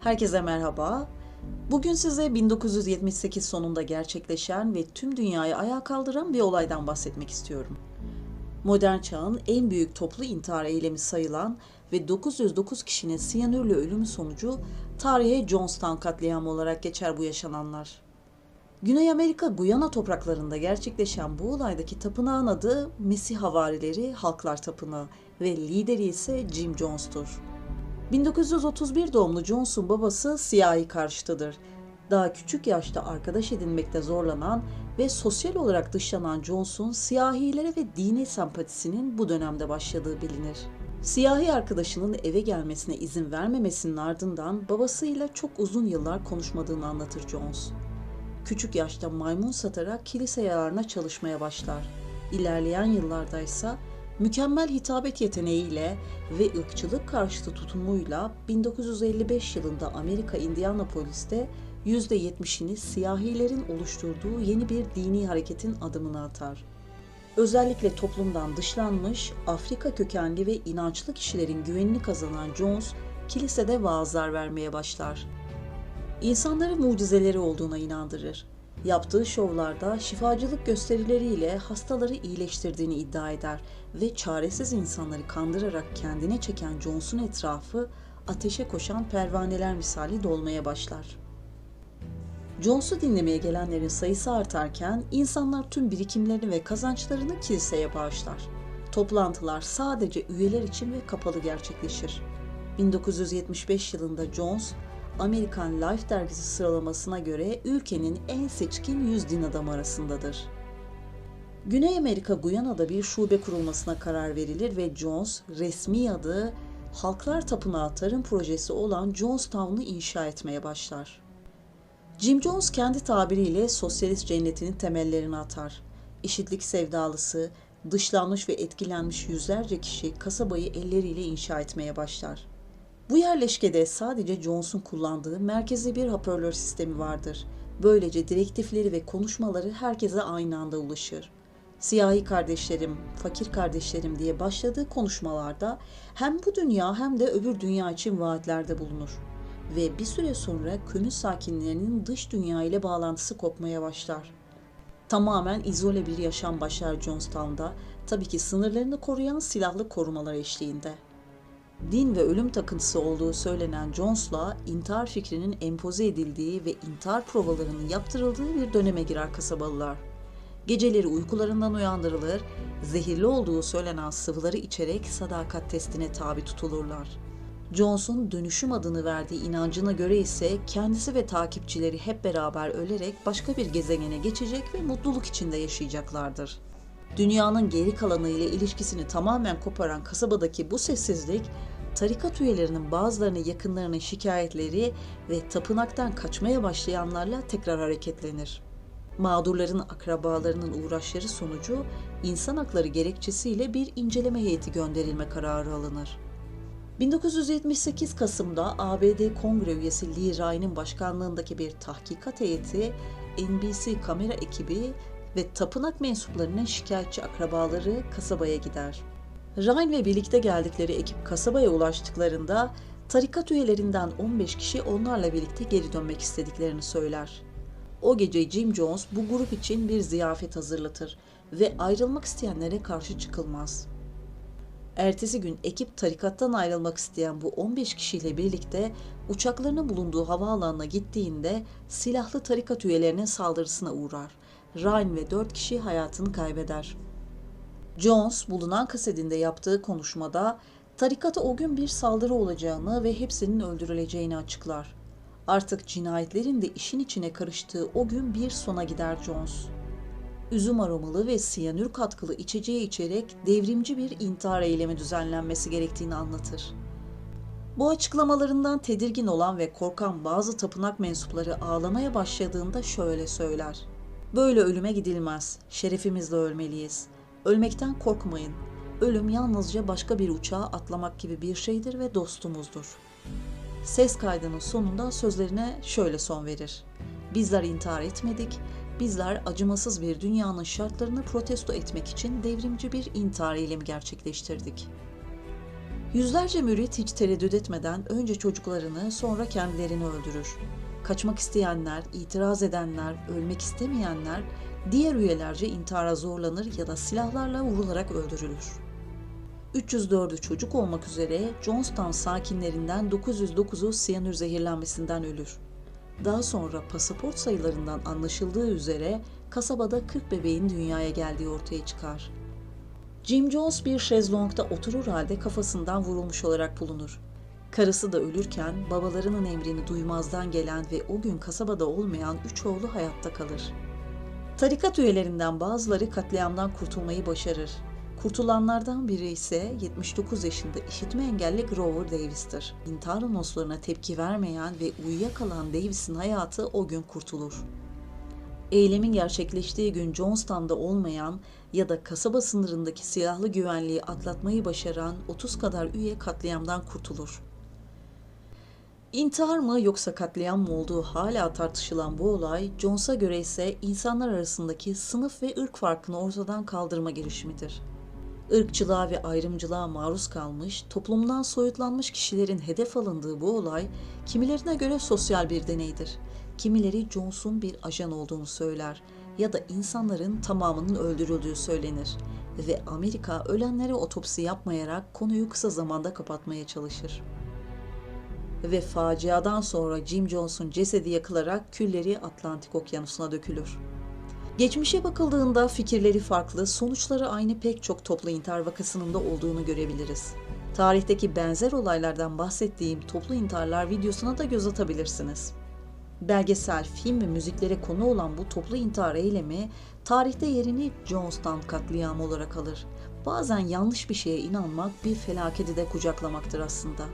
Herkese merhaba. Bugün size 1978 sonunda gerçekleşen ve tüm dünyayı ayağa kaldıran bir olaydan bahsetmek istiyorum. Modern çağın en büyük toplu intihar eylemi sayılan ve 909 kişinin siyanürle ölümü sonucu tarihe Jonestown katliamı olarak geçer bu yaşananlar. Güney Amerika Guyana topraklarında gerçekleşen bu olaydaki tapınağın adı Mesih Havarileri Halklar Tapınağı ve lideri ise Jim Jones'tur. 1931 doğumlu Jones'un babası siyahi karşıtıdır. Daha küçük yaşta arkadaş edinmekte zorlanan ve sosyal olarak dışlanan Jones'un siyahilere ve dini sempatisinin bu dönemde başladığı bilinir. Siyahi arkadaşının eve gelmesine izin vermemesinin ardından babasıyla çok uzun yıllar konuşmadığını anlatır Jones. Küçük yaşta maymun satarak kilise yararına çalışmaya başlar. İlerleyen yıllarda ise mükemmel hitabet yeteneğiyle ve ırkçılık karşıtı tutumuyla 1955 yılında Amerika Indianapolis'te %70'ini siyahilerin oluşturduğu yeni bir dini hareketin adımını atar. Özellikle toplumdan dışlanmış, Afrika kökenli ve inançlı kişilerin güvenini kazanan Jones, kilisede vaazlar vermeye başlar. İnsanları mucizeleri olduğuna inandırır. Yaptığı şovlarda şifacılık gösterileriyle hastaları iyileştirdiğini iddia eder ve çaresiz insanları kandırarak kendine çeken Jones'un etrafı ateşe koşan pervaneler misali dolmaya başlar. Jones'u dinlemeye gelenlerin sayısı artarken insanlar tüm birikimlerini ve kazançlarını kiliseye bağışlar. Toplantılar sadece üyeler için ve kapalı gerçekleşir. 1975 yılında Jones, American Life dergisi sıralamasına göre ülkenin en seçkin 100 din adamı arasındadır. Güney Amerika Guyana'da bir şube kurulmasına karar verilir ve Jones resmi adı Halklar Tapınağı Tarım Projesi olan Jonestown'u inşa etmeye başlar. Jim Jones kendi tabiriyle sosyalist cennetinin temellerini atar. İşitlik sevdalısı, dışlanmış ve etkilenmiş yüzlerce kişi kasabayı elleriyle inşa etmeye başlar. Bu yerleşkede sadece Jones'un kullandığı merkezi bir hoparlör sistemi vardır. Böylece direktifleri ve konuşmaları herkese aynı anda ulaşır. Siyahi kardeşlerim, fakir kardeşlerim diye başladığı konuşmalarda hem bu dünya hem de öbür dünya için vaatlerde bulunur. Ve bir süre sonra köyün sakinlerinin dış dünya ile bağlantısı kopmaya başlar. Tamamen izole bir yaşam başlar Jonestown'da, tabii ki sınırlarını koruyan silahlı korumalar eşliğinde din ve ölüm takıntısı olduğu söylenen Jones'la intihar fikrinin empoze edildiği ve intihar provalarının yaptırıldığı bir döneme girer kasabalılar. Geceleri uykularından uyandırılır, zehirli olduğu söylenen sıvıları içerek sadakat testine tabi tutulurlar. Jones'un dönüşüm adını verdiği inancına göre ise kendisi ve takipçileri hep beraber ölerek başka bir gezegene geçecek ve mutluluk içinde yaşayacaklardır. Dünyanın geri kalanı ile ilişkisini tamamen koparan kasabadaki bu sessizlik, tarikat üyelerinin bazılarının yakınlarının şikayetleri ve tapınaktan kaçmaya başlayanlarla tekrar hareketlenir. Mağdurların akrabalarının uğraşları sonucu insan hakları gerekçesiyle bir inceleme heyeti gönderilme kararı alınır. 1978 Kasım'da ABD Kongre üyesi Lee Ryan'ın başkanlığındaki bir tahkikat heyeti, NBC kamera ekibi ve tapınak mensuplarının şikayetçi akrabaları kasabaya gider. Ryan ve birlikte geldikleri ekip kasabaya ulaştıklarında tarikat üyelerinden 15 kişi onlarla birlikte geri dönmek istediklerini söyler. O gece Jim Jones bu grup için bir ziyafet hazırlatır ve ayrılmak isteyenlere karşı çıkılmaz. Ertesi gün ekip tarikattan ayrılmak isteyen bu 15 kişiyle birlikte uçaklarının bulunduğu havaalanına gittiğinde silahlı tarikat üyelerinin saldırısına uğrar Ryan ve dört kişi hayatını kaybeder. Jones bulunan kasetinde yaptığı konuşmada tarikata o gün bir saldırı olacağını ve hepsinin öldürüleceğini açıklar. Artık cinayetlerin de işin içine karıştığı o gün bir sona gider Jones. Üzüm aromalı ve siyanür katkılı içeceği içerek devrimci bir intihar eylemi düzenlenmesi gerektiğini anlatır. Bu açıklamalarından tedirgin olan ve korkan bazı tapınak mensupları ağlamaya başladığında şöyle söyler. Böyle ölüme gidilmez. Şerefimizle ölmeliyiz. Ölmekten korkmayın. Ölüm yalnızca başka bir uçağa atlamak gibi bir şeydir ve dostumuzdur. Ses kaydının sonunda sözlerine şöyle son verir. Bizler intihar etmedik, bizler acımasız bir dünyanın şartlarını protesto etmek için devrimci bir intihar eylemi gerçekleştirdik. Yüzlerce mürit hiç tereddüt etmeden önce çocuklarını sonra kendilerini öldürür. Kaçmak isteyenler, itiraz edenler, ölmek istemeyenler diğer üyelerce intihara zorlanır ya da silahlarla vurularak öldürülür. 304'ü çocuk olmak üzere Johnstown sakinlerinden 909'u siyanür zehirlenmesinden ölür. Daha sonra pasaport sayılarından anlaşıldığı üzere kasabada 40 bebeğin dünyaya geldiği ortaya çıkar. Jim Jones bir şezlongda oturur halde kafasından vurulmuş olarak bulunur. Karısı da ölürken babalarının emrini duymazdan gelen ve o gün kasabada olmayan üç oğlu hayatta kalır. Tarikat üyelerinden bazıları katliamdan kurtulmayı başarır. Kurtulanlardan biri ise 79 yaşında işitme engelli Grover Davis'tir. İntihar anonslarına tepki vermeyen ve uyuyakalan Davis'in hayatı o gün kurtulur. Eylemin gerçekleştiği gün Johnstown'da olmayan ya da kasaba sınırındaki silahlı güvenliği atlatmayı başaran 30 kadar üye katliamdan kurtulur. İntihar mı yoksa katliam mı olduğu hala tartışılan bu olay, Jones'a göre ise insanlar arasındaki sınıf ve ırk farkını ortadan kaldırma girişimidir. Irkçılığa ve ayrımcılığa maruz kalmış, toplumdan soyutlanmış kişilerin hedef alındığı bu olay, kimilerine göre sosyal bir deneydir. Kimileri Jones'un bir ajan olduğunu söyler ya da insanların tamamının öldürüldüğü söylenir ve Amerika ölenlere otopsi yapmayarak konuyu kısa zamanda kapatmaya çalışır ve faciadan sonra Jim Jones'un cesedi yakılarak külleri Atlantik Okyanusu'na dökülür. Geçmişe bakıldığında fikirleri farklı, sonuçları aynı pek çok toplu intihar vakasının da olduğunu görebiliriz. Tarihteki benzer olaylardan bahsettiğim toplu intiharlar videosuna da göz atabilirsiniz. Belgesel, film ve müziklere konu olan bu toplu intihar eylemi tarihte yerini Jonestown katliamı olarak alır. Bazen yanlış bir şeye inanmak bir felaketi de kucaklamaktır aslında.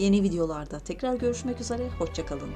Yeni videolarda tekrar görüşmek üzere, hoşçakalın.